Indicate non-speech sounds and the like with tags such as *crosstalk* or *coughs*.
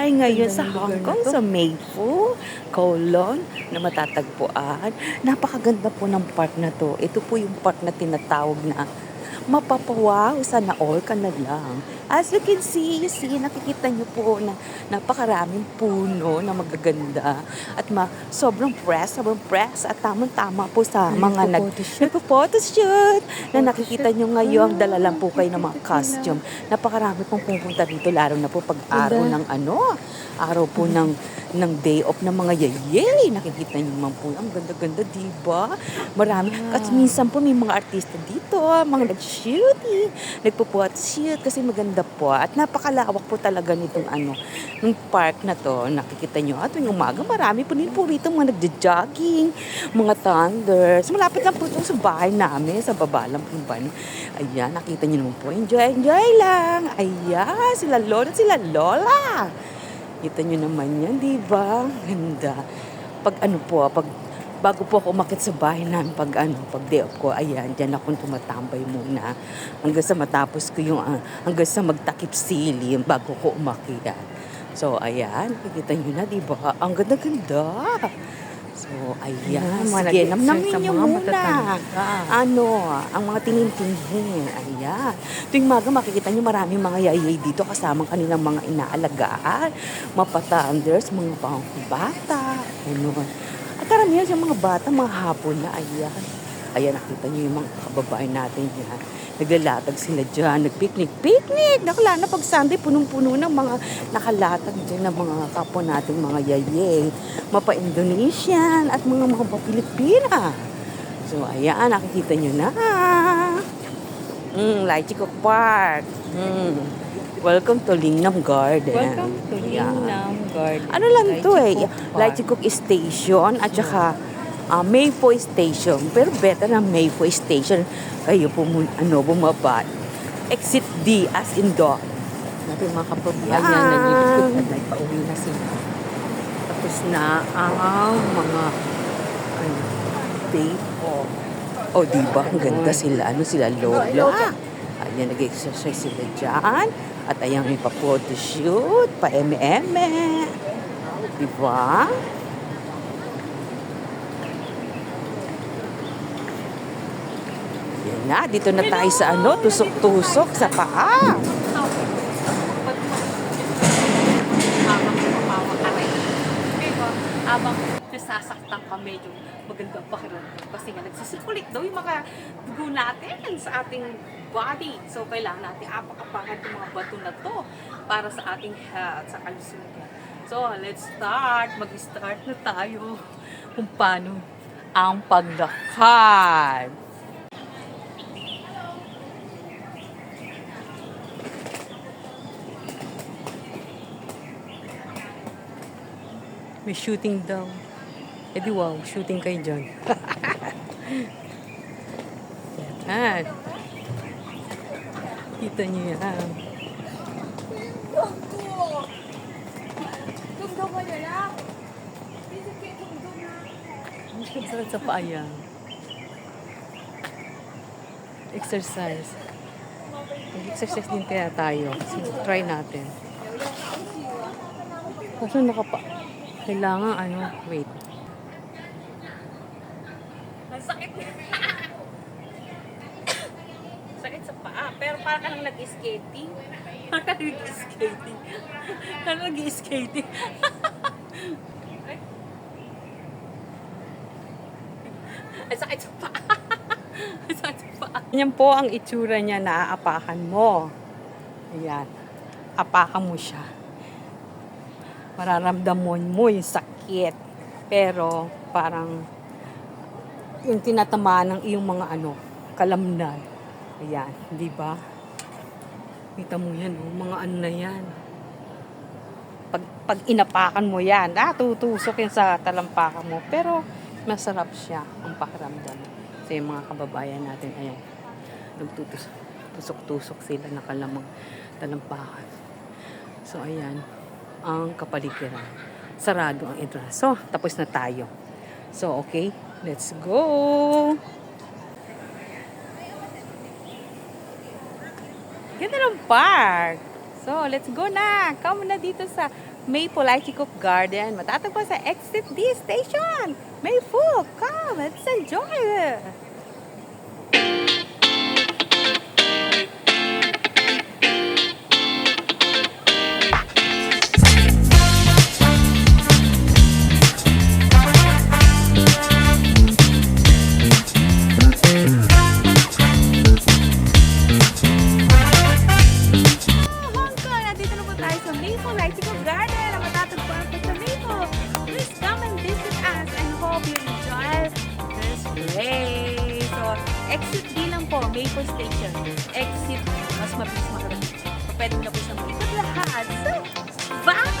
tayo ngayon sa Hong Kong, sa Mayfu, Kowloon, na matatagpuan. Napakaganda po ng park na to. Ito po yung park na tinatawag na mapapawaw, sana all ka na lang. As you can see, you see, nakikita niyo po na napakaraming puno na magaganda at ma sobrang press, sobrang press at tamang-tama po sa mga nag Nagpo-photoshoot. na nakikita niyo ngayon, dala lang po kayo ng mga costume. Napakarami pong pupunta dito, lalo na po pag araw Ganda. ng ano, araw po ng ng day off ng mga yayay. Nakikita niyo man po, ang ganda-ganda, di ba? Marami. Kasi minsan po may mga artista dito, mga nag-shooting, nagpo-photoshoot kasi maganda po. At napakalawak po talaga nitong ano, ng park na to. Nakikita niyo, at tuwing umaga, marami po din po rito mga nagja-jogging, mga thunders. Malapit lang po ito sa bahay namin, sa baba lang po ba. Ayan, nakita niyo naman po. Enjoy, enjoy lang. Ayan, sila lola, sila lola. Kita nyo naman yan, di ba? Ganda. Pag ano po, pag bago po ako umakit sa bahay namin, pag ano, pag day off ko, ayan, dyan akong tumatambay muna. Hanggang sa matapos ko yung, ah, hanggang sa magtakip silim bago ko umakyat. So, ayan, nakikita nyo na, di ba? Ang ganda-ganda. So, ayan. Mga Sige, namnamin nyo muna. Ano, ang mga tinintinin. Ayan. Tuwing maga makikita nyo maraming mga yayay dito kasama kanilang mga inaalagaan. Mapatanders, mga pang bata. Karamihan sa mga bata, mga hapon na. Ayan. Ayan, nakita nyo yung mga kababayan natin yan. Naglalatag sila dyan, nagpiknik-piknik. Nakala na pag Sunday, punong-puno ng mga nakalatag dyan ng mga kapwa nating mga yayay. Mapa-Indonesian at mga mga Pilipina. So, ayan, nakikita nyo na. Mm, Lai Chico Park. Mm. Welcome to Lingnam Garden. Welcome to. Lingnam Garden. Ano lang to eh. Laichikok Station at saka uh, Maypo Station. Pero better na Maypo Station. Kayo po ano, bumaba. Exit D as in dog. Natin mga kapabayan, Yan. nag-ikot at nagpauwi na sila. Tapos na ang mga ano, day off. O, di ba? Ang ganda sila. Ano sila? Lola. Ayan, nag-exercise sila dyan. At ayan, may pa-photoshoot, pa-eme-eme. Di ba? Yan na, dito na tayo sa ano, tusok-tusok sa paa. habang nasasaktan ka, medyo maganda ang pakiramdam. Kasi nga nagsisirculate daw yung mga dugo natin sa ating body. So, kailangan natin apak-apakan itong mga bato na to para sa ating health, sa kalusugan. So, let's start. Mag-start na tayo kung paano ang paglakad. May shooting daw. Eh di wow, shooting kayo dyan. yan. Kita niyo yan. Ang sarap sa paa yan. Exercise. Mag-exercise din kaya tayo. So, try natin. Kasi nakapa... Kailangan ano, wait. Ang sakit. *coughs* sakit sa paa. Pero parang ka lang nag-skating. Parang ka nag-skating. Parang nag-skating. *laughs* Ang sakit sa paa. *laughs* Ang sakit sa paa. Yan po ang itsura niya na aapakan mo. Ayan. Apakan mo siya. Mararamdaman mo yung sakit. Pero parang yung tinatamaan ng iyong mga ano, kalamnan. Ayan, di ba? Kita mo yan, oh, mga ano na yan. Pag, pag inapakan mo yan, ah, tutusok yan sa talampakan mo. Pero masarap siya ang pakiramdam. Sa yung mga kababayan natin, ayan, nagtutusok, tusok-tusok sila na kalamang talampakan. So, ayan, ang kapaligiran. Sarado ang entrance. So, tapos na tayo. So, okay, Let's go! Ganda ng park! So, let's go na! Come na dito sa Maple Ichikop Garden. Matatagpuan sa Exit D Station! Mayful, come! Let's enjoy it! exit D lang po, Maple Station. Exit, mas mabilis makarating. Pwede na po siya mag lahat. So, bye!